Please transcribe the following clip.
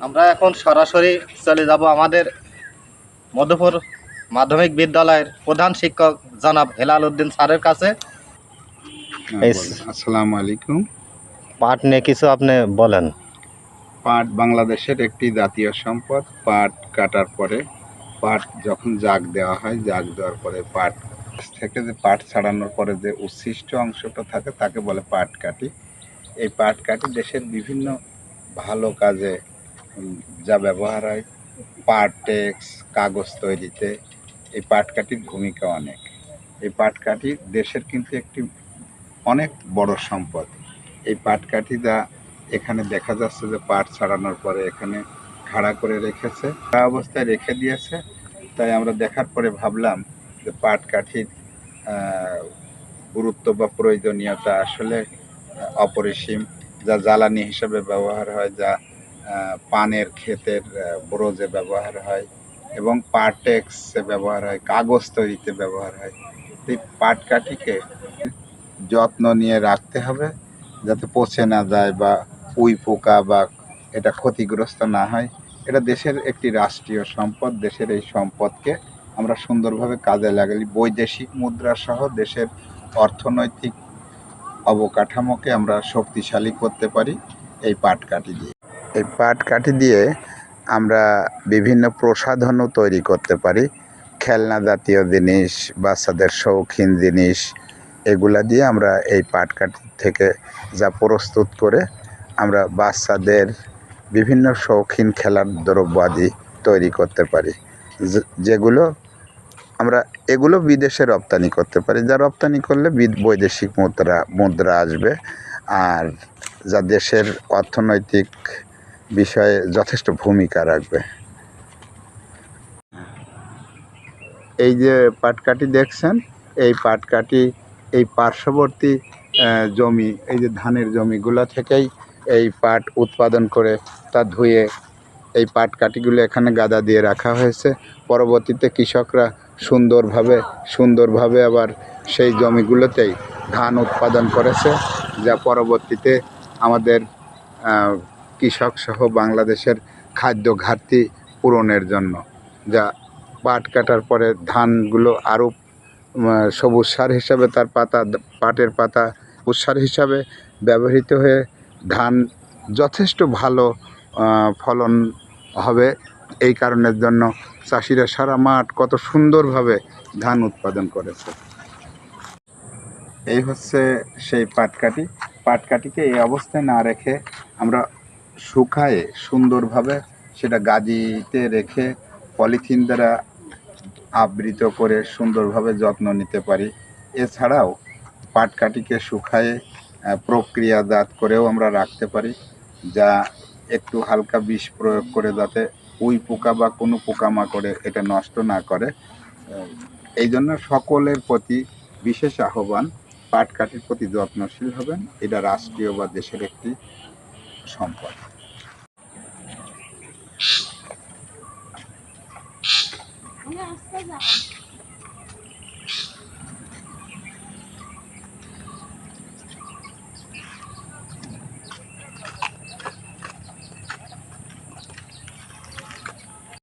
আমরা এখন সরাসরি চলে যাব আমাদের মধুপুর মাধ্যমিক বিদ্যালয়ের প্রধান শিক্ষক জনাব হেলাল উদ্দিন স্যারের কাছে। হ্যাঁ। আসসালামু আলাইকুম। পাঠ নিয়ে কিছু আপনি বলেন। পাট বাংলাদেশের একটি জাতীয় সম্পদ পাট কাটার পরে পাট যখন জাগ দেওয়া হয় জাগ দেওয়ার পরে পাট থেকে যে পাট ছাড়ানোর পরে যে উচ্ছিষ্ট অংশটা থাকে তাকে বলে পাট কাটি। এই পাট কাটি দেশের বিভিন্ন ভালো কাজে যা ব্যবহার হয়, পাট, টেক্স, কাগজ তৈরিতে, এই পাট কাঠির ভূমিকা অনেক। এই পাট কাঠি দেশের কিন্তু একটি অনেক বড় সম্পদ। এই পাট কাঠি যা এখানে দেখা যাচ্ছে যে পাট ছাড়ানোর পরে এখানে খাড়া করে রেখেছে অবস্থায় রেখে দিয়েছে। তাই আমরা দেখার পরে ভাবলাম যে পাট কাঠির গুরুত্ব বা প্রয়োজনীয়তা আসলে অপরিসীম, যা জ্বালানি হিসেবে ব্যবহার হয়, যা পানের ক্ষেতের ব্রোজে ব্যবহার হয় এবং পাটেক্সে ব্যবহার হয়, কাগজ তৈরিতে ব্যবহার হয়। এই পাট কাঠিকে যত্ন নিয়ে রাখতে হবে যাতে পচে না যায় বা উই পোকা বা এটা ক্ষতিগ্রস্ত না হয়। এটা দেশের একটি রাষ্ট্রীয় সম্পদ, দেশের এই সম্পদকে আমরা সুন্দরভাবে কাজে লাগালি। বৈদেশিক মুদ্রা সহ দেশের অর্থনৈতিক অবকাঠামোকে আমরা শক্তিশালী করতে পারি এই পাট কাঠি দিয়ে। এই পাট কাঠি দিয়ে আমরা বিভিন্ন প্রসাধনও তৈরি করতে পারি। খেলনা জাতীয় জিনিস, বাচ্চাদের শৌখিন জিনিস, এগুলা দিয়ে আমরা এই পাট কাঠি থেকে যা প্রস্তুত করে আমরা বাচ্চাদের বিভিন্ন শৌখিন খেলার দ্রব্যাদি তৈরি করতে পারি। যেগুলো আমরা, এগুলো বিদেশে রপ্তানি করতে পারি। যা রপ্তানি করলে বিদ- বৈদেশিক মুদ্রা মুদ্রা আসবে। আর যা দেশের অর্থনৈতিক বিষয়ে যথেষ্ট ভূমিকা রাখবে। এই যে পাটকাঠি দেখছেন, এই পাটকাঠি, এই পার্শ্ববর্তী জমি, এই যে ধানের জমিগুলো থেকেই এই পাট উৎপাদন করে তা ধুয়ে এই পাট কাঠিগুলো এখানে গাদা দিয়ে রাখা হয়েছে। পরবর্তীতে কৃষকরা সুন্দরভাবে সুন্দরভাবে আবার সেই জমিগুলোতেই ধান উৎপাদন করেছে, যা পরবর্তীতে আমাদের আহ, কৃষক সহ বাংলাদেশের খাদ্য ঘাটতি পূরণের জন্য যা পাট কাটার পরে ধানগুলো আরও সবুজ সার হিসাবে তার পাতা পাটের পাতা সার হিসাবে ব্যবহৃত হয়ে ধান যথেষ্ট ভালো ফলন হবে। এই কারণের জন্য চাষিরা সারা মাঠ কত সুন্দরভাবে ধান উৎপাদন করেছে। এই হচ্ছে সেই পাটকাঠি। পাটকাঠিকে এই অবস্থায় না রেখে আমরা শুকায়ে সুন্দরভাবে সেটা গাজিতে রেখে পলিথিন দ্বারা আবৃত করে সুন্দরভাবে যত্ন নিতে পারি। এছাড়াও পাটকাঠিকে শুকায়ে প্রক্রিয়াজাত করেও আমরা রাখতে পারি, যা একটু হালকা বিষ প্রয়োগ করে যাতে উই পোকা বা কোনো পোকামাকড়ে এটা নষ্ট না করে। এই জন্য সকলের প্রতি বিশেষ আহ্বান, পাটকাঠির প্রতি যত্নশীল হবেন। এটা রাষ্ট্রীয় বা দেশের একটি সম্পদ। আমি আসতে যাই